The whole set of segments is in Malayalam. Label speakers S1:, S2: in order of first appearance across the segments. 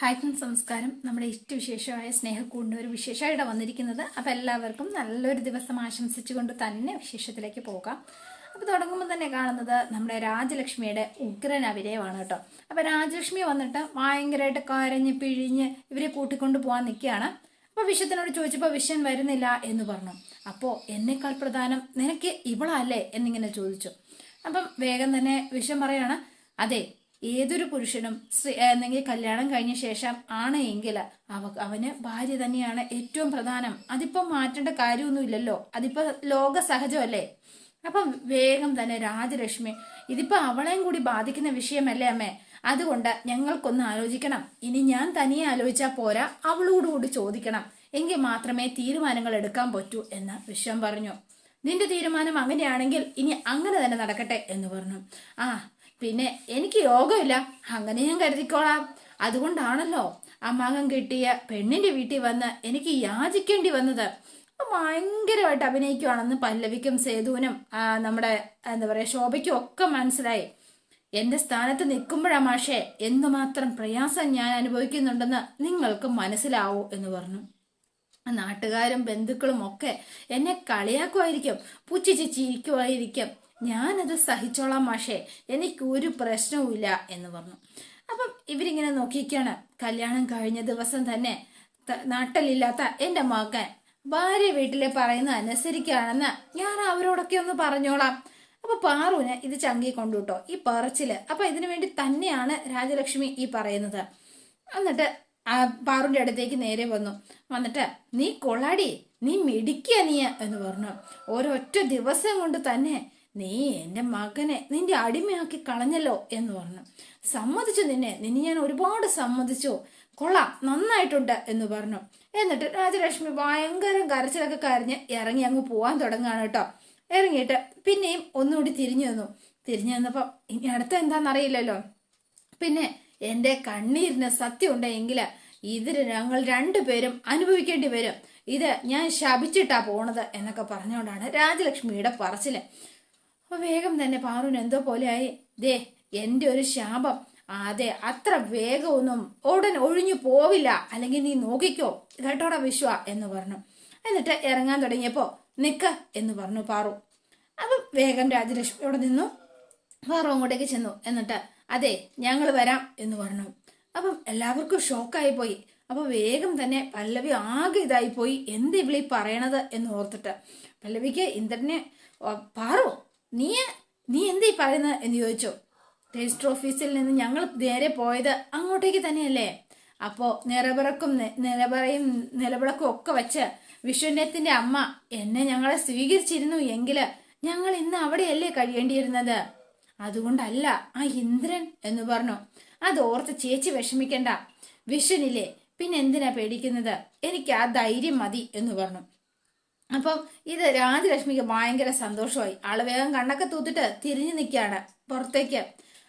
S1: ഹായ് സംസ്കാരം നമ്മുടെ ഇഷ്ടവിശേഷമായ സ്നേഹക്കൂടിന്റെ ഒരു വിശേഷമായിട്ട് വന്നിരിക്കുന്നത്. അപ്പോൾ എല്ലാവർക്കും നല്ലൊരു ദിവസം ആശംസിച്ചുകൊണ്ട് തന്നെ വിശേഷത്തിലേക്ക് പോകാം. അപ്പോൾ തുടങ്ങുമ്പോൾ തന്നെ കാണുന്നത് നമ്മുടെ രാജലക്ഷ്മിയുടെ ഉഗ്രൻ അഭിനയമാണ് കേട്ടോ. അപ്പോൾ രാജലക്ഷ്മി വന്നിട്ട് ഭയങ്കരമായിട്ട് കരഞ്ഞ് പിഴിഞ്ഞ് ഇവരെ കൂട്ടിക്കൊണ്ട് പോകാൻ നിൽക്കുകയാണ്. അപ്പോൾ വിശ്വത്തിനോട് ചോദിച്ചപ്പോൾ വിശ്വൻ വരുന്നില്ല എന്ന് പറഞ്ഞു. അപ്പോൾ എന്നേക്കാൾ പ്രധാനം നിനക്ക് ഇവളല്ലേ? എന്നിങ്ങനെ ചോദിച്ചു. അപ്പം വേഗം തന്നെ വിശ്വൻ പറയാണ് അതെ ഏതൊരു പുരുഷനും സ്ത്രീ എന്തെങ്കിൽ കല്യാണം കഴിഞ്ഞ ശേഷം ആണ് എങ്കിൽ അവ അവന് ഭാര്യ തന്നെയാണ് ഏറ്റവും പ്രധാനം. അതിപ്പം മാറ്റേണ്ട കാര്യമൊന്നുമില്ലല്ലോ അതിപ്പോ ലോക സഹജമല്ലേ? അപ്പം വേഗം തന്നെ രാജലക്ഷ്മി ഇതിപ്പോ അവളെയും കൂടി ബാധിക്കുന്ന വിഷയമല്ലേ അമ്മേ? അതുകൊണ്ട് ഞങ്ങൾക്കൊന്ന് ആലോചിക്കണം. ഇനി ഞാൻ തനിയെ ആലോചിച്ചാൽ പോരാ അവളോടുകൂടി ചോദിക്കണം. എങ്കിൽ മാത്രമേ തീരുമാനങ്ങൾ എടുക്കാൻ പറ്റൂ എന്ന് വിശ്വം പറഞ്ഞു. നിന്റെ തീരുമാനം അങ്ങനെയാണെങ്കിൽ ഇനി അങ്ങനെ തന്നെ നടക്കട്ടെ എന്ന് പറഞ്ഞു. ആ പിന്നെ എനിക്ക് യോഗമില്ല അങ്ങനെ ഞാൻ കരുതിക്കോളാം. അതുകൊണ്ടാണല്ലോ അമ്മാകം കിട്ടിയ പെണ്ണിന്റെ വീട്ടിൽ വന്ന് എനിക്ക് യാചിക്കേണ്ടി വന്നത്. ഭയങ്കരമായിട്ട് അഭിനയിക്കുവാണെന്ന് പല്ലവിക്കും സേതുവിനും നമ്മുടെ എന്താ പറയാ ശോഭയ്ക്കും ഒക്കെ മനസ്സിലായി. എന്റെ സ്ഥാനത്ത് നിൽക്കുമ്പോഴാ മാഷേ എന്തുമാത്രം പ്രയാസം ഞാൻ അനുഭവിക്കുന്നുണ്ടെന്ന് നിങ്ങൾക്ക് മനസ്സിലാവോ എന്ന് പറഞ്ഞു. നാട്ടുകാരും ബന്ധുക്കളും ഒക്കെ എന്നെ കളിയാക്കുമായിരിക്കും പുച്ഛിച്ച് ചിരിക്കുമായിരിക്കും. ഞാനത് സഹിച്ചോളാം മാഷേ എനിക്ക് ഒരു പ്രശ്നവുമില്ല എന്ന് പറഞ്ഞു. അപ്പം ഇവരിങ്ങനെ നോക്കിയിരിക്കുകയാണ്. കല്യാണം കഴിഞ്ഞ ദിവസം തന്നെ നാട്ടിലില്ലാത്ത എന്റെ മകൻ ഭാര്യ വീട്ടിലെ പറയുന്ന അനുസരിക്കുകയാണെന്ന് ഞാൻ അവരോടൊക്കെ ഒന്ന് പറഞ്ഞോളാം. അപ്പൊ പാറുവിന് ഇത് ചങ്കി കൊണ്ടുട്ടോ ഈ പറച്ചിൽ. അപ്പൊ ഇതിനു വേണ്ടി തന്നെയാണ് രാജലക്ഷ്മി ഈ പറയുന്നത്. എന്നിട്ട് പാറുവിന്റെ അടുത്തേക്ക് നേരെ വന്നു. വന്നിട്ട് നീ കൊളാടി നീ മിടിക്കുക നീ എന്ന് പറഞ്ഞു. ഒരൊറ്റ ദിവസം കൊണ്ട് തന്നെ നീ എന്റെ മകനെ നിന്റെ അടിമയാക്കി കളഞ്ഞല്ലോ എന്ന് പറഞ്ഞു. സമ്മതിച്ചു നിന്നെ. നിന്നെ ഞാൻ ഒരുപാട് സമ്മതിച്ചു. കൊള്ളാം. നന്നായിട്ടുണ്ട് എന്ന് പറഞ്ഞു. എന്നിട്ട് രാജലക്ഷ്മി ഭയങ്കര കരച്ചിലൊക്കെ കരഞ്ഞ് ഇറങ്ങി അങ്ങ് പോവാൻ തുടങ്ങുകയാണ് കേട്ടോ. ഇറങ്ങിയിട്ട് പിന്നെയും ഒന്നുകൂടി തിരിഞ്ഞു വന്നു. തിരിഞ്ഞു വന്നപ്പോൾ ഇനി അടുത്ത എന്താണെന്നറിയില്ലല്ലോ പിന്നെ എന്റെ കണ്ണീരിന് സത്യം ഉണ്ടെങ്കിൽ ഇതിന് ഞങ്ങൾ രണ്ടുപേരും അനുഭവിക്കേണ്ടി വരും. ഇത് ഞാൻ ശപിച്ചിട്ടാ പോണത് എന്നൊക്കെ പറഞ്ഞുകൊണ്ടാണ് രാജലക്ഷ്മിയുടെ പറച്ചിൽ. അപ്പൊ വേഗം തന്നെ പാറുവിന് എന്തോ പോലെയായി ദേ എന്റെ ഒരു ശാപം. അതെ അത്ര വേഗമൊന്നും ഉടൻ ഒഴിഞ്ഞു പോവില്ല. അല്ലെങ്കിൽ നീ നോക്കിക്കോ. കേട്ടോടാ വിശ്വ എന്ന് പറഞ്ഞു. എന്നിട്ട് ഇറങ്ങാൻ തുടങ്ങിയപ്പോ നിക്ക എന്ന് പറഞ്ഞു പാറു. അപ്പം വേഗം രാജലക്ഷ്മി അവിടെ നിന്നു. പാറു അങ്ങോട്ടേക്ക് ചെന്നു. എന്നിട്ട് അതെ ഞങ്ങൾ വരാം എന്ന് പറഞ്ഞു. അപ്പം എല്ലാവർക്കും ഷോക്കായി പോയി. അപ്പൊ വേഗം തന്നെ പല്ലവി ആകെ ഇതായി പോയി. എന്ത് ഇവിളി പറയണത് എന്ന് ഓർത്തിട്ട്. പല്ലവിക്ക് ഇന്ദ്രനെ പാറു നീ നീ എന്തീ പറയുന്നത്? എന്ന് ചോദിച്ചു. രജിസ്റ്റർ ഓഫീസിൽ നിന്ന് ഞങ്ങൾ നേരെ പോയത് അങ്ങോട്ടേക്ക് തന്നെയല്ലേ? അപ്പോ നിറവിറക്കും നിലവിറയും നിലവിളക്കും ഒക്കെ വെച്ച് വിശ്വനത്തിന്റെ അമ്മ എന്നെ ഞങ്ങളെ സ്വീകരിച്ചിരുന്നു എങ്കിൽ ഞങ്ങൾ ഇന്ന് അവിടെയല്ലേ കഴിയേണ്ടിയിരുന്നത്? അതുകൊണ്ടല്ല ആ ഇന്ദ്രൻ എന്ന് പറഞ്ഞു. അത് ഓർത്ത് ചേച്ചി വിഷമിക്കണ്ട. വിഷനില്ലേ പിന്നെന്തിനാ പേടിക്കുന്നത്? എനിക്ക് ആ ധൈര്യം മതി എന്ന് പറഞ്ഞു. അപ്പം ഇത് രാജലക്ഷ്മിക്ക് ഭയങ്കര സന്തോഷമായി. ആൾ വേഗം കണ്ണൊക്കെ തൂത്തിട്ട് തിരിഞ്ഞു നിൽക്കുകയാണ് പുറത്തേക്ക്.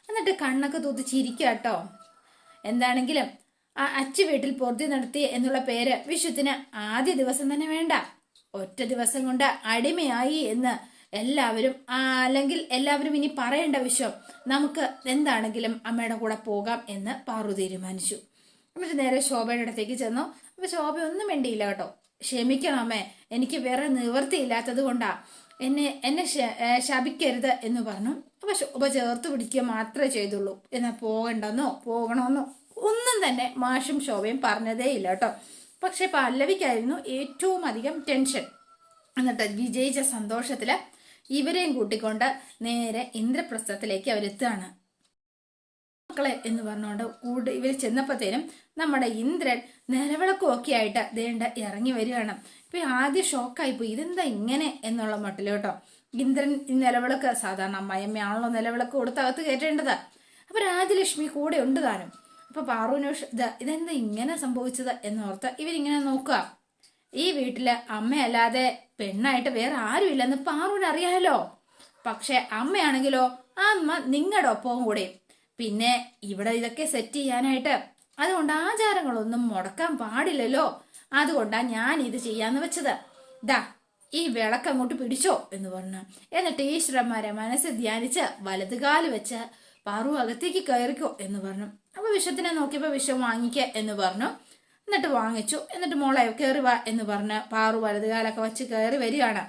S1: എന്നിട്ട് കണ്ണൊക്കെ തൂത്ത് ചിരിക്കുക കേട്ടോ എന്താണെങ്കിലും ആ അച്ചു വീട്ടിൽ പൊറുതി നടത്തി എന്നുള്ള പേര് വിഷുത്തിന് ആദ്യ ദിവസം തന്നെ വേണ്ട. ഒറ്റ ദിവസം കൊണ്ട് അടിമയായി എന്ന് എല്ലാവരും അല്ലെങ്കിൽ എല്ലാവരും ഇനി പറയേണ്ട വിശ്വം നമുക്ക് എന്താണെങ്കിലും അമ്മയുടെ കൂടെ പോകാം എന്ന് പാറു തീരുമാനിച്ചു. എന്നിട്ട് നേരെ ശോഭയുടെ അടുത്തേക്ക് ചെന്നു. അപ്പൊ ശോഭ ഒന്നും വേണ്ടിയില്ല കേട്ടോ. ക്ഷമിക്കണമേ എനിക്ക് വേറെ നിവൃത്തിയില്ലാത്തത് കൊണ്ടാ എന്നെ എന്നെ ശപിക്കരുത് എന്ന് പറഞ്ഞു. അപ്പൊ ശോഭ ചേർത്ത് പിടിക്കുക മാത്രമേ ചെയ്തുള്ളൂ. എന്നാ പോകണ്ടെന്നോ? പോകണമെന്നോ ഒന്നും തന്നെ മാഷും ശോഭയും പറഞ്ഞതേ ഇല്ല കേട്ടോ. പക്ഷെ പല്ലവിക്കായിരുന്നു ഏറ്റവും അധികം ടെൻഷൻ. എന്നിട്ട് വിജയിച്ച സന്തോഷത്തിൽ ഇവരെയും കൂട്ടിക്കൊണ്ട് നേരെ ഇന്ദ്രപ്രസ്ഥത്തിലേക്ക് അവരെത്തുകയാണ്. മക്കളെ എന്ന് പറഞ്ഞുകൊണ്ട് കൂടെ ഇവർ ചെന്നപ്പോഴത്തേനും നമ്മുടെ ഇന്ദ്രൻ നിലവിളക്കും ഒക്കെ ആയിട്ട് ദേണ്ട ഇറങ്ങി വരികയാണ്. ഇപ്പൊ ആദ്യം ഷോക്കായി പോയി. ഇതെന്താ ഇങ്ങനെ എന്നുള്ള മട്ടിൽ കേട്ടോ. ഇന്ദ്രൻ നിലവിളക്ക് സാധാരണ അമ്മായിയമ്മയാണല്ലോ നിലവിളക്ക് കൊടുത്തകത്ത് കയറ്റേണ്ടത്. അപ്പൊ രാജലക്ഷ്മി കൂടെ ഉണ്ട് താനും. അപ്പൊ പാറുവിനോഷ് ഇതെന്താ ഇങ്ങനെ സംഭവിച്ചത് എന്നോർത്ത് ഇവരിങ്ങനെ നോക്കുക. ഈ വീട്ടിൽ അമ്മയല്ലാതെ പെണ്ണായിട്ട് വേറെ ആരുമില്ലെന്ന് പാറുവിന് അറിയാലോ. പക്ഷെ അമ്മയാണെങ്കിലോ ആ അമ്മ നിങ്ങളുടെ ഒപ്പവും കൂടെ പിന്നെ ഇവിടെ ഇതൊക്കെ സെറ്റ് ചെയ്യാനായിട്ട് അതുകൊണ്ട് ആചാരങ്ങളൊന്നും മുടക്കാൻ പാടില്ലല്ലോ. അതുകൊണ്ടാ ഞാൻ ഇത് ചെയ്യാന്ന് വെച്ചത്. ദാ ഈ വിളക്ക് അങ്ങോട്ട് പിടിച്ചോ എന്ന് പറഞ്ഞു. എന്നിട്ട് ഈശ്വരന്മാരെ മനസ്സ് ധ്യാനിച്ച് വലതുകാൽ വെച്ച് പാറു അകത്തേക്ക് കയറിക്കോ എന്ന് പറഞ്ഞു. അപ്പൊ വിഷത്തിനെ നോക്കിയപ്പോൾ വിഷം വാങ്ങിക്ക എന്ന് പറഞ്ഞു. എന്നിട്ട് വാങ്ങിച്ചു. എന്നിട്ട് മോളെ കയറി വാ എന്ന് പറഞ്ഞ് പാറു വലതുകാലൊക്കെ വെച്ച് കയറി വരികയാണ്.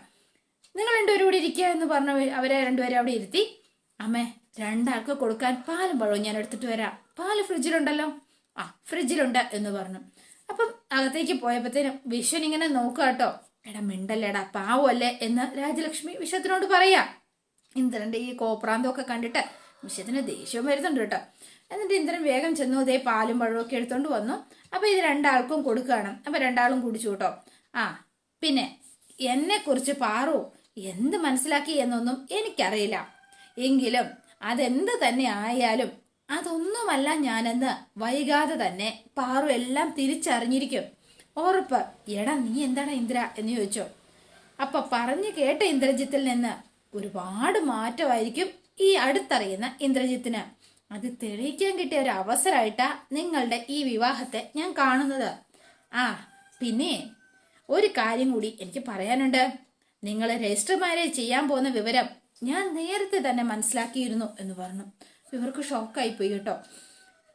S1: നിങ്ങൾ രണ്ടുപേരും കൂടി ഇരിക്കുക എന്ന് പറഞ്ഞ അവരെ രണ്ടുപേരും അവിടെ ഇരുത്തി. അമ്മേ രണ്ടാൾക്ക് കൊടുക്കാൻ പാലും പഴവും ഞാൻ എടുത്തിട്ട് വരാം. പാൽ ഫ്രിഡ്ജിലുണ്ടല്ലോ. ആ ഫ്രിഡ്ജിലുണ്ട് എന്ന് പറഞ്ഞു. അപ്പം അകത്തേക്ക് പോയപ്പോഴത്തേനും വിശ്വൻ ഇങ്ങനെ നോക്കുക കേട്ടോ. എടാ മിണ്ടല്ലേടാ പാവല്ലേ എന്ന് രാജലക്ഷ്മി വിശ്വത്തിനോട് പറയാ. ഇന്ദ്രന്റെ ഈ കോപ്രാന്തമൊക്കെ കണ്ടിട്ട് വിശ്വത്തിന് ദേഷ്യവും വരുന്നുണ്ട് കേട്ടോ. എന്നിട്ട് ഇന്ദ്രൻ വേഗം ചെന്നു ഇതേ പാലും പഴവും ഒക്കെ എടുത്തോണ്ട് വന്നു. അപ്പൊ ഇത് രണ്ടാൾക്കും കൊടുക്കുകയാണ്. അപ്പൊ രണ്ടാളും കുടിച്ചു കേട്ടോ. ആ പിന്നെ എന്നെ കുറിച്ച് പാറു എന്ത് മനസ്സിലാക്കി എന്നൊന്നും എനിക്കറിയില്ല. എങ്കിലും അതെന്ത് തന്നെ ആയാലും അതൊന്നുമല്ല ഞാനെന്ന് വൈകാതെ തന്നെ പാറു എല്ലാം തിരിച്ചറിഞ്ഞിരിക്കും. ഉറപ്പ് എടാ നീ എന്താണ് ഇന്ദ്ര? എന്ന് ചോദിച്ചോ. അപ്പൊ പറഞ്ഞു കേട്ട ഇന്ദ്രജിത്തിൽ നിന്ന് ഒരുപാട് മാറ്റമായിരിക്കും ഈ അടുത്തറിയുന്ന ഇന്ദ്രജിത്തിന്. അത് തെളിയിക്കാൻ കിട്ടിയ ഒരു അവസരമായിട്ടാ നിങ്ങളുടെ ഈ വിവാഹത്തെ ഞാൻ കാണുന്നത്. ആ പിന്നെ ഒരു കാര്യം കൂടി എനിക്ക് പറയാനുണ്ട്. നിങ്ങൾ രജിസ്റ്റർ മാരേജ് ചെയ്യാൻ പോകുന്ന വിവരം ഞാൻ നേരത്തെ തന്നെ മനസ്സിലാക്കിയിരുന്നു എന്ന് പറഞ്ഞു. ഇവർക്ക് ഷോക്കായി പോയി കേട്ടോ.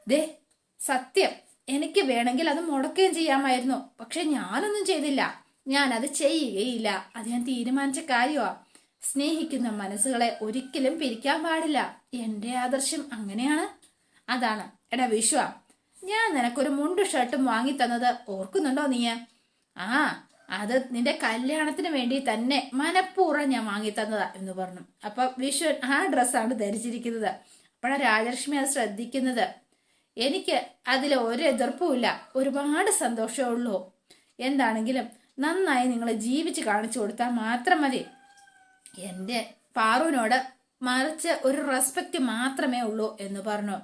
S1: ദേ സത്യം. എനിക്ക് വേണമെങ്കിൽ അത് മുടക്കുകയും ചെയ്യാമായിരുന്നു. പക്ഷെ ഞാനൊന്നും ചെയ്തില്ല. ഞാൻ അത് ചെയ്യുകയില്ല. അത് ഞാൻ തീരുമാനിച്ച കാര്യമാ സ്നേഹിക്കുന്ന മനസ്സുകളെ ഒരിക്കലും പിരിക്കാൻ പാടില്ല. എന്റെ ആദർശം അങ്ങനെയാണ്. അതാണ്. എടാ വിശ്വ ഞാൻ നിനക്കൊരു മുണ്ട് ഷർട്ടും വാങ്ങി തന്നത് ഓർക്കുന്നുണ്ടോ നീ? ആ അത് നിന്റെ കല്യാണത്തിന് വേണ്ടി തന്നെ മനഃപൂർവം ഞാൻ വാങ്ങി തന്നതാ എന്ന് പറഞ്ഞു. അപ്പൊ വിശ്വൻ ആ ഡ്രസ്സാണ് ധരിച്ചിരിക്കുന്നത്. അപ്പോഴാണ് രാജലക്ഷ്മി അത് ശ്രദ്ധിക്കുന്നത്. എനിക്ക് അതിൽ ഒരു എതിർപ്പുമില്ല ഒരുപാട് സന്തോഷമേ ഉള്ളൂ. എന്താണെങ്കിലും നന്നായി നിങ്ങൾ ജീവിച്ച് കാണിച്ചു കൊടുത്താൽ മാത്രം മതി. എന്റെ പാറുവിനോട് മറിച്ച് ഒരു റെസ്പെക്റ്റ് മാത്രമേ ഉള്ളൂ എന്ന് പറഞ്ഞു.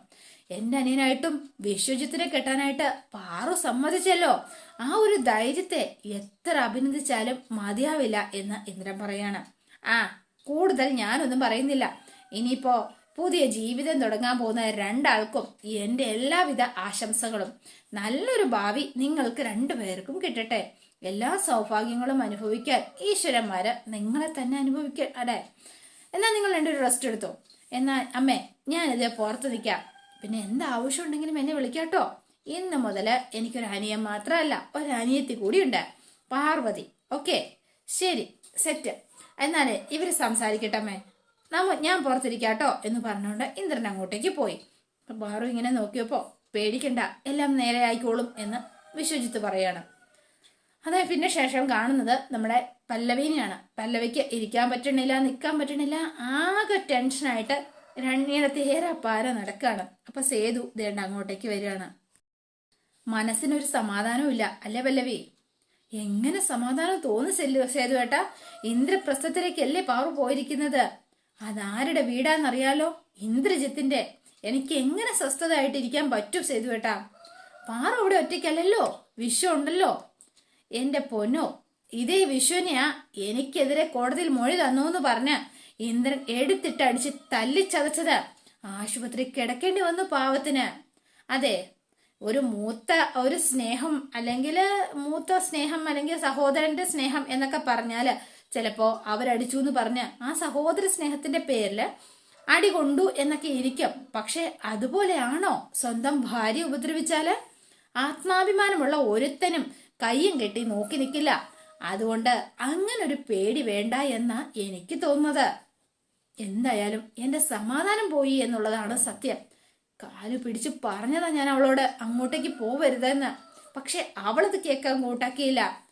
S1: എന്റെ അനിയനായിട്ടും വിശ്വജിത്തിനെ കെട്ടാനായിട്ട് പാറു സമ്മതിച്ചല്ലോ. ആ ഒരു ധൈര്യത്തെ എത്ര അഭിനന്ദിച്ചാലും മതിയാവില്ല എന്ന് ഇന്ദ്രൻ പറയാണ്. ആ കൂടുതൽ ഞാനൊന്നും പറയുന്നില്ല. ഇനിയിപ്പോ പുതിയ ജീവിതം തുടങ്ങാൻ പോകുന്ന രണ്ടാൾക്കും എന്റെ എല്ലാവിധ ആശംസകളും. നല്ലൊരു ഭാവി നിങ്ങൾക്ക് രണ്ടുപേർക്കും കിട്ടട്ടെ. എല്ലാ സൗഭാഗ്യങ്ങളും അനുഭവിക്കാൻ ഈശ്വരന്മാരെ നിങ്ങളെ തന്നെ അനുഭവിക്ക അല്ലേ? എന്നാൽ നിങ്ങൾ രണ്ടൊരു റെസ്റ്റ് എടുത്തോ? എന്നാൽ അമ്മേ ഞാനിത് പുറത്ത് നിൽക്കാം. പിന്നെ എന്ത് ആവശ്യം ഉണ്ടെങ്കിലും എന്നെ വിളിക്കാട്ടോ. ഇന്ന് മുതൽ എനിക്കൊരു അനിയൻ മാത്രമല്ല ഒരു അനിയത്തി കൂടിയുണ്ട് പാർവതി ഓക്കെ ശരി സെറ്റ് എന്നാലേ ഇവർ സംസാരിക്കട്ടെ അമ്മേ. നമ്മ ഞാൻ പുറത്തിരിക്കാട്ടോ എന്ന് പറഞ്ഞുകൊണ്ട് ഇന്ദ്രൻ അങ്ങോട്ടേക്ക് പോയി. ബാറു ഇങ്ങനെ നോക്കിയപ്പോ പേടിക്കണ്ട എല്ലാം നേരെ ആയിക്കോളും എന്ന് വിശ്വജിത്ത് പറയാണ്. അതെ പിന്നെ ശേഷം കാണുന്നത് നമ്മുടെ പല്ലവീനെയാണ്. പല്ലവിക്ക് ഇരിക്കാൻ പറ്റണില്ല നിൽക്കാൻ പറ്റണില്ല ആകെ ടെൻഷനായിട്ട് രണ്ടീടത്തേറെ പാര നടക്കാണ്. അപ്പൊ സേതു ദേണ്ട അങ്ങോട്ടേക്ക് വരികയാണ്. മനസ്സിനൊരു സമാധാനവും ഇല്ല അല്ലേ പല്ലവി? എങ്ങനെ സമാധാനം തോന്നു സെല്ലു സേതു ഏട്ടാ ഇന്ദ്രപ്രസ്ഥത്തിലേക്കല്ലേ പാറു പോയിരിക്കുന്നത്? അതാരുടെ വീടാന്നറിയാലോ? ഇന്ദ്രജിത്തിന്റെ. എനിക്ക് എങ്ങനെ സ്വസ്ഥതയായിട്ടിരിക്കാൻ പറ്റും സേതു ഏട്ടാ? പാറ ഇവിടെ ഒറ്റയ്ക്കല്ലല്ലോ? വിഷു ഉണ്ടല്ലോ? എന്റെ പൊന്നോ ഇതേ വിശ്വനെയാ എനിക്കെതിരെ കോടതിയിൽ മൊഴി തന്നു എന്ന് പറഞ്ഞ് ഇന്ദ്രൻ എടുത്തിട്ട് അടിച്ച് തല്ലിച്ചതച്ചത് ആശുപത്രി കിടക്കേണ്ടി വന്നു പാവത്തിന്. അതെ ഒരു മൂത്ത ഒരു സ്നേഹം അല്ലെങ്കിൽ മൂത്ത സ്നേഹം അല്ലെങ്കിൽ സഹോദരന്റെ സ്നേഹം എന്നൊക്കെ പറഞ്ഞാൽ ചിലപ്പോ അവരടിച്ചു എന്ന് പറഞ്ഞ് ആ സഹോദര സ്നേഹത്തിന്റെ പേരിൽ അടി കൊണ്ടു എന്നൊക്കെ ഇരിക്കും. പക്ഷെ അതുപോലെയാണോ? സ്വന്തം ഭാര്യ ഉപദ്രവിച്ചാൽ? ആത്മാഭിമാനമുള്ള ഒരുത്തനും കയ്യും കെട്ടി നോക്കി നിൽക്കില്ല അതുകൊണ്ട് അങ്ങനൊരു പേടി വേണ്ട എന്ന എനിക്ക് തോന്നുന്നത്. എന്തായാലും എന്റെ സമാധാനം പോയി എന്നുള്ളതാണ് സത്യം. കാലു പിടിച്ച് പറഞ്ഞതാ ഞാൻ അവളോട് അങ്ങോട്ടേക്ക് പോവരുതെന്ന്. പക്ഷെ അവളത് കേൾക്കാൻ കൂട്ടാക്കിയില്ല.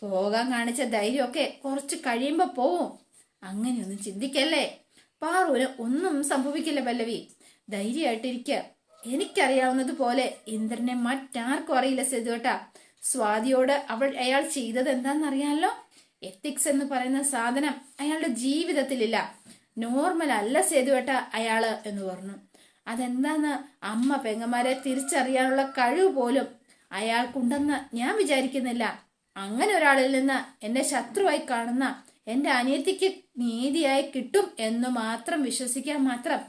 S1: പോകാൻ കാണിച്ച ധൈര്യമൊക്കെ കുറച്ച് കഴിയുമ്പോ പോവും. അങ്ങനെയൊന്നും ചിന്തിക്കല്ലേ? പാറൂര് ഒന്നും സംഭവിക്കില്ല പല്ലവി. ധൈര്യമായിട്ടിരിക്കുക എനിക്കറിയാവുന്നത് പോലെ ഇന്ദ്രനെ മറ്റാർക്കും അറിയില്ല സെതുവേട്ടാ. സ്വാതിയോട് അവൾ അയാൾ ചെയ്തത് എന്താണെന്നറിയാമല്ലോ എത്തിക്സ് എന്ന് പറയുന്ന സാധനം അയാളുടെ ജീവിതത്തിലില്ല. നോർമൽ അല്ല സേതുവേട്ട അയാൾ എന്ന് പറഞ്ഞു. അതെന്താന്ന് അമ്മ പെങ്ങന്മാരെ തിരിച്ചറിയാനുള്ള കഴിവ് പോലും അയാൾക്കുണ്ടെന്ന് ഞാൻ വിചാരിക്കുന്നില്ല. അങ്ങനെ ഒരാളിൽ നിന്ന് എന്നെ ശത്രുവായി കാണുന്ന എന്റെ അനിയത്തിക്ക് നീതിയായി കിട്ടും എന്ന് മാത്രം വിശ്വസിക്കാൻ മാത്രം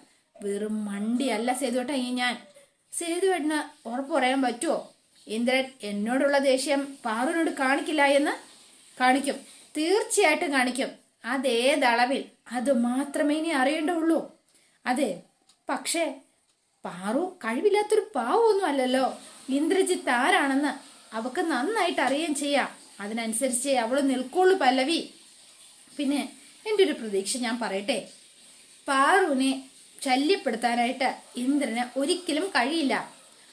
S1: വെറും മണ്ടിയല്ല സേതുവേട്ട ഈ ഞാൻ സേതുവേട്ടന് ഉറപ്പ് പറയാൻ പറ്റുമോ ഇന്ദ്രൻ എന്നോടുള്ള ദേഷ്യം പാറുവിനോട് കാണിക്കില്ല എന്ന് കാണിക്കും. തീർച്ചയായിട്ടും കാണിക്കും. അതേതളവിൽ അത് മാത്രമേ ഇനി അറിയേണ്ടുള്ളൂ. അതെ പക്ഷേ പാറു കഴിവില്ലാത്തൊരു പാവമൊന്നും അല്ലല്ലോ. ഇന്ദ്രജിത്ത് ആരാണെന്ന് അവക്ക് നന്നായിട്ട് അറിയാൻ ചെയ്യാം. അതിനനുസരിച്ച് അവൾ നിൽക്കുള്ളൂ പല്ലവി. പിന്നെ എന്റെ ഒരു പ്രതീക്ഷ ഞാൻ പറയട്ടെ. പാറുവിനെ ശല്യപ്പെടുത്താനായിട്ട് ഇന്ദ്രന് ഒരിക്കലും കഴിയില്ല.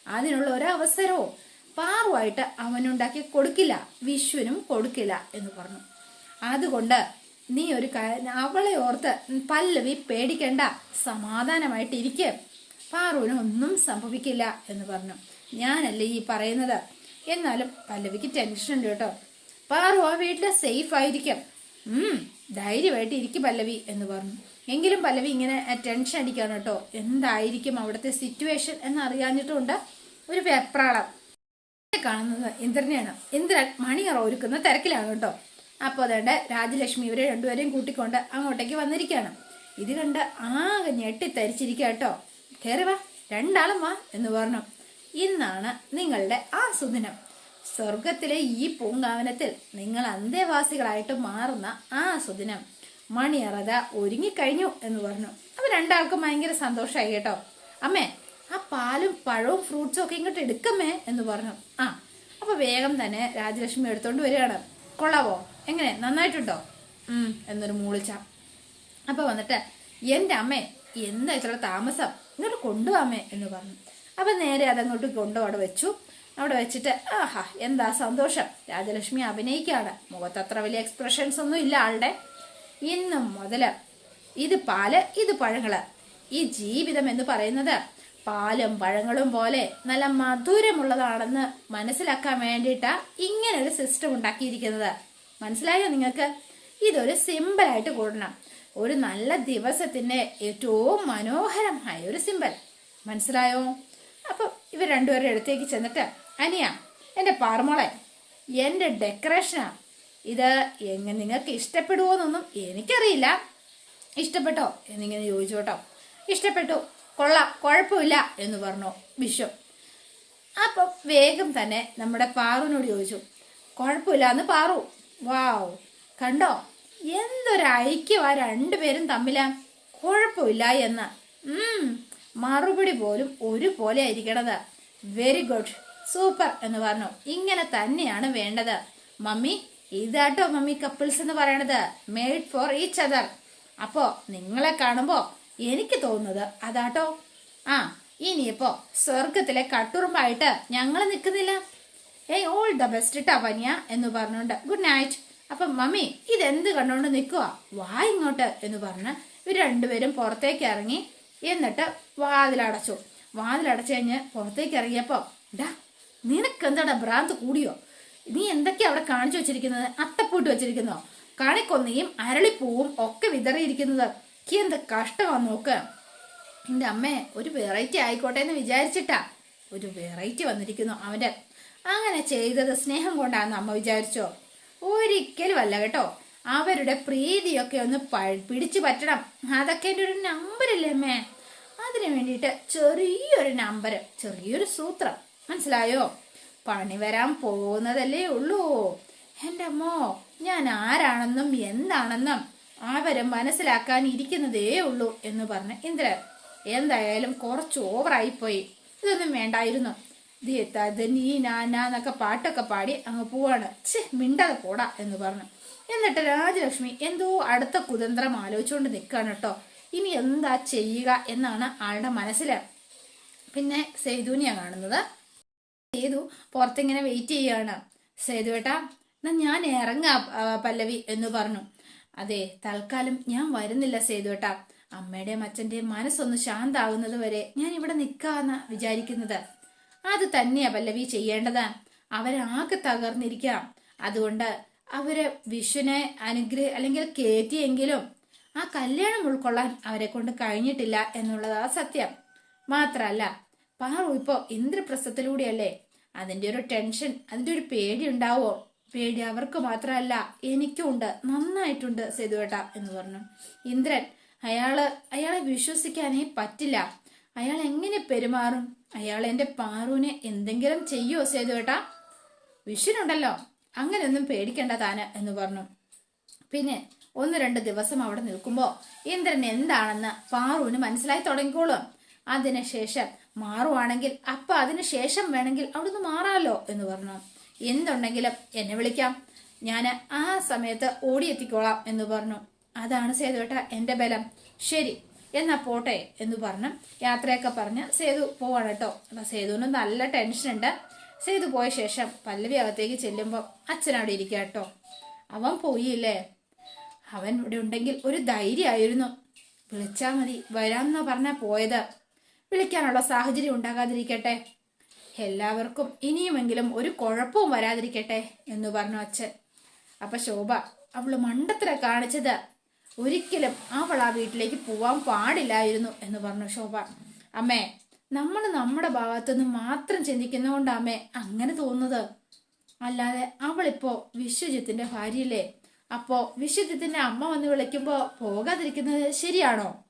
S1: അതിനുള്ള ഒരവസരവും പാറുവായിട്ട് അവനുണ്ടാക്കി കൊടുക്കില്ല. വിശ്വനും കൊടുക്കില്ല എന്ന് പറഞ്ഞു. അതുകൊണ്ട് നീ ഒരു അവളെ ഓർത്ത് പല്ലവി പേടിക്കണ്ട. സമാധാനമായിട്ട് ഇരിക്ക് പാറുവിന് ഒന്നും സംഭവിക്കില്ല എന്ന് പറഞ്ഞു. ഞാനല്ലേ ഈ പറയുന്നത്? എന്നാലും പല്ലവിക്ക് ടെൻഷൻ ഉണ്ട് കേട്ടോ. പാറു ആ വീട്ടിൽ സേഫ് ആയിരിക്കാം. ധൈര്യമായിട്ട് ഇരിക്കും പല്ലവി എന്ന് പറഞ്ഞു. എങ്കിലും പല്ലവി ഇങ്ങനെ ടെൻഷൻ അടിക്കാണ് കേട്ടോ. എന്തായിരിക്കും അവിടുത്തെ സിറ്റുവേഷൻ എന്ന് അറിയാഞ്ഞിട്ടുണ്ട് ഒരു വെപ്രാളം. കാണുന്നത് ഇന്ദ്രനെയാണ്. ഇന്ദ്രൻ മണിയറ ഒരുക്കുന്ന തിരക്കിലാണ് കേട്ടോ. അപ്പോൾ അതേണ്ട രാജലക്ഷ്മി ഇവരെ രണ്ടുപേരെയും കൂട്ടിക്കൊണ്ട് അങ്ങോട്ടേക്ക് വന്നിരിക്കുകയാണ്. ഇത് കണ്ട് ആകെ ഞെട്ടിത്തരിച്ചിരിക്കുക കേട്ടോ. കയറി വാ രണ്ടാളും വാ എന്ന് പറഞ്ഞു. ഇന്നാണ് നിങ്ങളുടെ ആ സുദിനം സ്വർഗത്തിലെ ഈ പൂങ്കാവനത്തിൽ നിങ്ങൾ അന്തേവാസികളായിട്ട് മാറുന്ന ആ സുദിനം മണിയറത ഒരുങ്ങിക്കഴിഞ്ഞു എന്ന് പറഞ്ഞു. അപ്പൊ രണ്ടാൾക്കും ഭയങ്കര സന്തോഷമായി കേട്ടോ. അമ്മേ ആ പാലും പഴവും ഫ്രൂട്ട്സും ഒക്കെ ഇങ്ങോട്ട് എടുക്കമ്മേ എന്ന് പറഞ്ഞു. ആ അപ്പൊ വേഗം തന്നെ രാജലക്ഷ്മി എടുത്തോണ്ട് വരികയാണ്. കൊള്ളാവോ? എങ്ങനെ? നന്നായിട്ടുണ്ടോ? ഉം എന്നൊരു മൂളിച്ച. അപ്പൊ വന്നിട്ട് എന്റെ അമ്മേ എന്താ ഇത്ര താമസം? ഇങ്ങോട്ട് കൊണ്ടുപോവാമേ എന്ന് പറഞ്ഞു. അപ്പൊ നേരെ അതങ്ങോട്ട് കൊണ്ടു അവിടെ വെച്ചു. അവിടെ വെച്ചിട്ട് ആഹാ എന്താ സന്തോഷം. രാജലക്ഷ്മി അഭിനയിക്കുകയാണ് മുഖത്ത് അത്ര വലിയ എക്സ്പ്രഷൻസ് ഒന്നും ഇല്ല ആളുടെ. ഇന്നും മുതൽ ഇത് പാൽ ഇത് പഴങ്ങൾ ഈ ജീവിതം എന്ന് പറയുന്നത് പാലും പഴങ്ങളും പോലെ നല്ല മധുരമുള്ളതാണെന്ന് മനസ്സിലാക്കാൻ വേണ്ടിയിട്ടാ ഇങ്ങനെ ഒരു സിസ്റ്റം ഉണ്ടാക്കിയിരിക്കുന്നത്. മനസ്സിലായോ നിങ്ങൾക്ക്? ഇതൊരു സിമ്പിളായിട്ട് കൂടണം. ഒരു നല്ല ദിവസത്തിന്റെ ഏറ്റവും മനോഹരമായ ഒരു സിമ്പിൾ മനസ്സിലായോ? അപ്പൊ ഇവർ രണ്ടുപേരുടെ അടുത്തേക്ക് ചെന്നിട്ട് അനിയ എന്റെ പാർമോളെ എന്റെ ഡെക്കറേഷനാ ഇത് എങ്ങനെ നിങ്ങൾക്ക് ഇഷ്ടപ്പെടുമോ എന്നൊന്നും എനിക്കറിയില്ല. ഇഷ്ടപ്പെട്ടോ? എന്നിങ്ങനെ ചോദിച്ചു കേട്ടോ. ഇഷ്ടപ്പെട്ടു. കൊള്ളാം. കുഴപ്പമില്ല എന്ന് പറഞ്ഞു വിശ്വം. അപ്പം വേഗം തന്നെ നമ്മുടെ പാറുവിനോട് ചോദിച്ചു കുഴപ്പമില്ല എന്ന് പാറു. വാവ്. കണ്ടോ? എന്തൊരു ഐക്യമാ രണ്ടുപേരും തമ്മിലാ. കുഴപ്പമില്ല എന്ന്. മറുപടി പോലും ഒരുപോലെ ആയിരിക്കണത്. വെരി ഗുഡ് സൂപ്പർ എന്ന് പറഞ്ഞു. ഇങ്ങനെ തന്നെയാണ് വേണ്ടത്. മമ്മി ഇതാട്ടോ മമ്മി കപ്പിൾസ് എന്ന് പറയണത്. മെയ്ഡ് ഫോർ ഈച്ച് അതർ അപ്പോ നിങ്ങളെ കാണുമ്പോ എനിക്ക് തോന്നുന്നത് അതാട്ടോ. ആ ഇനിയിപ്പോ സ്വർഗത്തിലെ കട്ടുറുമ്പായിട്ട് ഞങ്ങൾ നിൽക്കുന്നില്ല. ഏയ് ഓൾ ദ ബെസ്റ്റ് ടവന്യ എന്ന് പറഞ്ഞുകൊണ്ട് ഗുഡ് നൈറ്റ് അപ്പം മമ്മി ഇതെന്ത് കണ്ടുകൊണ്ട് നിൽക്കുക വാ ഇങ്ങോട്ട് എന്ന് പറഞ്ഞ് ഇവർ രണ്ടുപേരും പുറത്തേക്ക് ഇറങ്ങി എന്നിട്ട് വാതിലടച്ചു. വാതിലടച്ചു കഴിഞ്ഞ് പുറത്തേക്ക് ഇറങ്ങിയപ്പോ ഡാ നിനക്ക് എന്താടാ ഭ്രാന്ത് കൂടിയോ? നീ എന്തൊക്കെയാ അവിടെ കാണിച്ചു വെച്ചിരിക്കുന്നത്? അത്തപ്പൂട്ട് വെച്ചിരിക്കുന്നോ? കണിക്കൊന്നയും അരളിപ്പൂവും ഒക്കെ വിതറിയിരിക്കുന്നത്. എന്ത് കഷ്ടമാ നോക്ക്. എന്റെ അമ്മേ ഒരു വെറൈറ്റി ആയിക്കോട്ടെ എന്ന് വിചാരിച്ചിട്ടാ. ഒരു വെറൈറ്റി വന്നിരിക്കുന്നു അവന്റെ. അങ്ങനെ ചെയ്തത് സ്നേഹം കൊണ്ടാന്ന് അമ്മ വിചാരിച്ചോ? ഒരിക്കലും അല്ല കേട്ടോ. അവരുടെ പ്രീതിയൊക്കെ ഒന്ന് പിടിച്ചു പറ്റണം. അതൊക്കെ എന്റെ ഒരു നമ്പരല്ലേ അമ്മേ? അതിനു വേണ്ടിയിട്ട് ചെറിയൊരു നമ്പർ ചെറിയൊരു സൂത്രം. മനസ്സിലായോ? പണി വരാൻ പോകുന്നതല്ലേ ഉള്ളൂ. എന്റെ അമ്മോ ഞാൻ ആരാണെന്നും എന്താണെന്നും അവരെ മനസ്സിലാക്കാൻ ഇരിക്കുന്നതേ ഉള്ളൂ എന്ന് പറഞ്ഞ് ഇന്ദ്രൻ എന്തായാലും കുറച്ച് ഓവറായിപ്പോയി. ഇതൊന്നും വേണ്ടായിരുന്നു. നീ എന്നൊക്കെ പാട്ടൊക്കെ പാടി അങ്ങ് പോവാണ്. ഛേ മിണ്ടാതെ പോടാ എന്ന് പറഞ്ഞു. എന്നിട്ട് രാജലക്ഷ്മി എന്തോ അടുത്ത കുതന്ത്രം ആലോചിച്ചുകൊണ്ട് നിൽക്കുകയാണ് കേട്ടോ. ഇനി എന്താ ചെയ്യുക എന്നാണ് ആളുടെ മനസ്സിൽ. പിന്നെ സേതുവിനെയാണ് കാണുന്നത്. സേതു പുറത്തിങ്ങനെ വെയിറ്റ് ചെയ്യാണ് സേതു ഏട്ടാ എന്നാ ഞാൻ ഇറങ്ങാ പല്ലവി എന്ന് പറഞ്ഞു. അതെ തൽക്കാലം ഞാൻ വരുന്നില്ല സേതു ഏട്ടാ. അമ്മയുടെയും അച്ഛന്റെയും മനസ്സൊന്ന് ശാന്താകുന്നത് വരെ ഞാൻ ഇവിടെ നിൽക്കാന്ന വിചാരിക്കുന്നത്. അത് തന്നെയാ പല്ലവി ചെയ്യേണ്ടത്. അവരാകെ തകർന്നിരിക്കാം. അതുകൊണ്ട് അവർ വിഷുവിനെ അനുഗ്രഹ അല്ലെങ്കിൽ കയറ്റിയെങ്കിലും ആ കല്യാണം ഉൾക്കൊള്ളാൻ അവരെ കൊണ്ട് കഴിഞ്ഞിട്ടില്ല എന്നുള്ളതാ സത്യം. മാത്രല്ല പാറു ഇപ്പോ ഇന്ദ്രപ്രസ്ഥത്തിലൂടെയല്ലേ? അതിന്റെ ഒരു ടെൻഷൻ അതിന്റെ ഒരു പേടി ഉണ്ടാവോ? പേടി അവർക്ക് മാത്രമല്ല എനിക്കും ഉണ്ട് നന്നായിട്ടുണ്ട് സേതുവേട്ട എന്ന് പറഞ്ഞു. ഇന്ദ്രൻ അയാൾ അയാളെ വിശ്വസിക്കാനേ പറ്റില്ല. അയാൾ എങ്ങനെ പെരുമാറും? അയാൾ എന്റെ പാറുവിനെ എന്തെങ്കിലും ചെയ്യോ സേതുവേട്ട? വിഷുനുണ്ടല്ലോ അങ്ങനെയൊന്നും പേടിക്കണ്ട താന് എന്ന് പറഞ്ഞു. പിന്നെ ഒന്ന് രണ്ട് ദിവസം അവിടെ നിൽക്കുമ്പോൾ ഇന്ദ്രൻ എന്താണെന്ന് പാറുവിന് മനസ്സിലായി തുടങ്ങിക്കോളും. അതിനുശേഷം മാറുവാണെങ്കിൽ അപ്പൊ അതിനുശേഷം വേണമെങ്കിൽ അവിടുന്ന് മാറാമല്ലോ എന്ന് പറഞ്ഞു. എന്തുണ്ടെങ്കിലും എന്നെ വിളിക്കാം. ഞാൻ ആ സമയത്ത് ഓടിയെത്തിക്കോളാം എന്ന് പറഞ്ഞു. അതാണ് സേതുവേട്ട എന്റെ ബലം. ശരി എന്നാ പോട്ടെ എന്ന് പറഞ്ഞു യാത്രയൊക്കെ പറഞ്ഞ് സേതു പോവാണ് കേട്ടോ. അപ്പൊ സേതുവിന് നല്ല ടെൻഷനുണ്ട് സേതു പോയ ശേഷം പല്ലവി അകത്തേക്ക് ചെല്ലുമ്പോൾ അച്ഛൻ അവിടെ ഇരിക്കുക കേട്ടോ അവൻ പോയില്ലേ? അവൻ ഇവിടെ ഉണ്ടെങ്കിൽ ഒരു ധൈര്യമായിരുന്നു. വിളിച്ചാൽ മതി വരാമെന്നാ പറഞ്ഞാൽ പോയത്. വിളിക്കാനുള്ള സാഹചര്യം ഉണ്ടാകാതിരിക്കട്ടെ. എല്ലാവർക്കും ഇനിയുമെങ്കിലും ഒരു കുഴപ്പവും വരാതിരിക്കട്ടെ എന്ന് പറഞ്ഞു അച്ഛൻ. അപ്പൊ ശോഭ അവൾ മണ്ടത്തര കാണിച്ചത്. ഒരിക്കലും അവൾ ആ വീട്ടിലേക്ക് പോവാൻ പാടില്ലായിരുന്നു എന്ന് പറഞ്ഞു ശോഭ. അമ്മേ നമ്മൾ നമ്മുടെ ഭാഗത്തുനിന്ന് മാത്രം ചിന്തിക്കുന്നതുകൊണ്ടാമേ അങ്ങനെ തോന്നുന്നത്. അല്ലാതെ അവളിപ്പോ വിശ്വജിത്തിന്റെ ഭാര്യയല്ലേ? അപ്പോ വിശ്വജിത്തിന്റെ അമ്മ വന്ന് വിളിക്കുമ്പോ പോകാതിരിക്കുന്നത് ശരിയാണോ?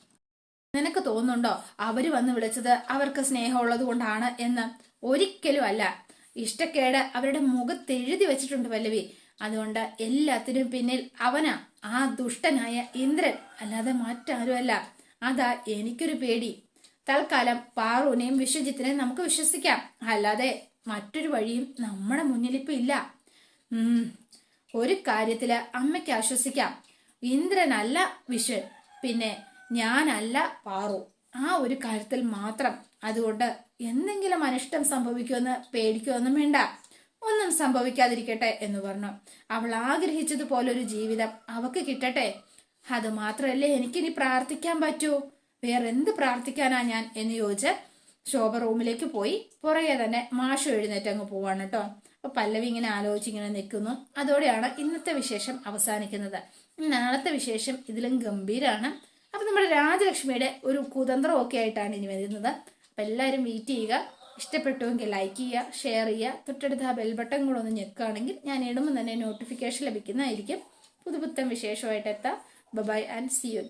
S1: നിനക്ക് തോന്നുന്നുണ്ടോ? അവർ വന്ന് വിളിച്ചത് അവർക്ക് സ്നേഹമുള്ളത് കൊണ്ടാണ് എന്ന്? ഒരിക്കലും അല്ല. ഇഷ്ടക്കേട് അവരുടെ മുഖത്തെഴുതി വെച്ചിട്ടുണ്ട് പല്ലവി. അതുകൊണ്ട് എല്ലാത്തിനും പിന്നിൽ അവനാ. ആ ദുഷ്ടനായ ഇന്ദ്രൻ. അല്ലാതെ മറ്റാരുമല്ല. അതാ എനിക്കൊരു പേടി. തൽക്കാലം പാറുവിനെയും വിശ്വജിത്തിനെയും നമുക്ക് വിശ്വസിക്കാം. അല്ലാതെ മറ്റൊരു വഴിയും നമ്മുടെ മുന്നിലിപ്പോ ഇല്ല. ഒരു കാര്യത്തിൽ അമ്മയ്ക്ക് ആശ്വസിക്കാം. ഇന്ദ്രനല്ല വിശ്വൻ പിന്നെ ഞാനല്ല പാറു. ആ ഒരു കാര്യത്തിൽ മാത്രം. അതുകൊണ്ട് എന്തെങ്കിലും അനിഷ്ടം സംഭവിക്കുമെന്ന് പേടിക്കുമെന്നും വേണ്ട. ഒന്നും സംഭവിക്കാതിരിക്കട്ടെ എന്ന് പറഞ്ഞു. അവൾ ആഗ്രഹിച്ചതുപോലെ ഒരു ജീവിതം അവക്ക് കിട്ടട്ടെ. അത് മാത്രമല്ലേ എനിക്കിനി പ്രാർത്ഥിക്കാൻ പറ്റൂ? വേറെ എന്ത് പ്രാർത്ഥിക്കാനാ ഞാൻ എന്ന് ചോദിച്ച് ശോഭ റൂമിലേക്ക് പോയി. പുറകെ തന്നെ മാഷു എഴുന്നേറ്റ് അങ്ങ് പോവാണ് കേട്ടോ അപ്പൊ പല്ലവി ഇങ്ങനെ ആലോചിച്ച് ഇങ്ങനെ നിൽക്കുന്നു. അതോടെയാണ് ഇന്നത്തെ വിശേഷം അവസാനിക്കുന്നത്. നാളത്തെ വിശേഷം ഇതിലും ഗംഭീരാണ്. അപ്പൊ നമ്മുടെ രാജലക്ഷ്മിയുടെ ഒരു കുതന്ത്രമൊക്കെ ആയിട്ടാണ് ഇനി വരുന്നത്. അപ്പൊ എല്ലാവരും വെയിറ്റ് ചെയ്യുക. ഇഷ്ടപ്പെട്ടുവെങ്കിൽ ലൈക്ക് ചെയ്യുക ഷെയർ ചെയ്യുക. തൊട്ടടുത്ത് ആ ബെൽ ബട്ടൺ കൂടെ ഒന്ന് ഞെക്കുകയാണെങ്കിൽ ഞാൻ ഇടുമ്പോൾ തന്നെ നോട്ടിഫിക്കേഷൻ ലഭിക്കുന്നതായിരിക്കും. പുതുപുത്തൻ വിശേഷമായിട്ട് എത്താം. Bye and see U